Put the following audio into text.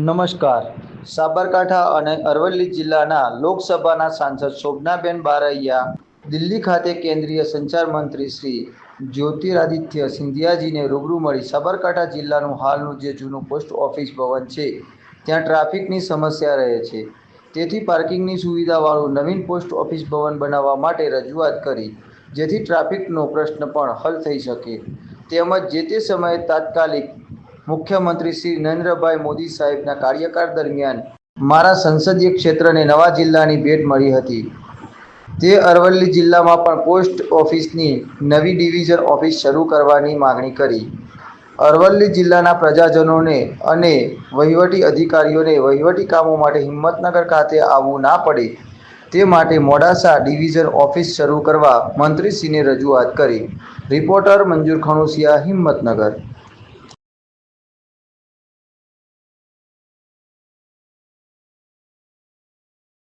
નમસ્કાર. સાબરકાંઠા અને અરવલ્લી જિલ્લાના લોકસભાના સાંસદ શોભનાબેન બારૈયા, દિલ્હી ખાતે કેન્દ્રીય સંચાર મંત્રી શ્રી જ્યોતિરાદિત્ય સિંધિયાજીને રૂબરૂ મળી સાબરકાંઠા જિલ્લાનું હાલનું જે જૂનું પોસ્ટ ઓફિસ ભવન છે, ત્યાં ટ્રાફિકની સમસ્યા રહે છે. તેથી પાર્કિંગની સુવિધાવાળું નવીન પોસ્ટ ઓફિસ ભવન બનાવવા માટે રજૂઆત કરી, જેથી ટ્રાફિકનો પ્રશ્ન પણ હલ થઈ શકે. તેમજ જે તે સમયે તાત્કાલિક મુખ્યમંત્રી શ્રી નરેન્દ્રભાઈ મોદી સાહેબના કાર્યકાળ દરમિયાન મારા સંસદીય ક્ષેત્રને નવા જિલ્લાની ભેટ મળી હતી. તે અરવલ્લી જિલ્લામાં પણ પોસ્ટ ઓફિસની નવી ડિવિઝન ઓફિસ શરૂ કરવાની માગણી કરી. અરવલ્લી જિલ્લાના પ્રજાજનોને અને વહીવટી અધિકારીઓને વહીવટી કામો માટે હિંમતનગર ખાતે આવવું ના પડે તે માટે મોડાસા ડિવિઝન ઓફિસ શરૂ કરવા મંત્રીશ્રીને રજૂઆત કરી. રિપોર્ટર મંજૂર ખણુસિયા, હિંમતનગર.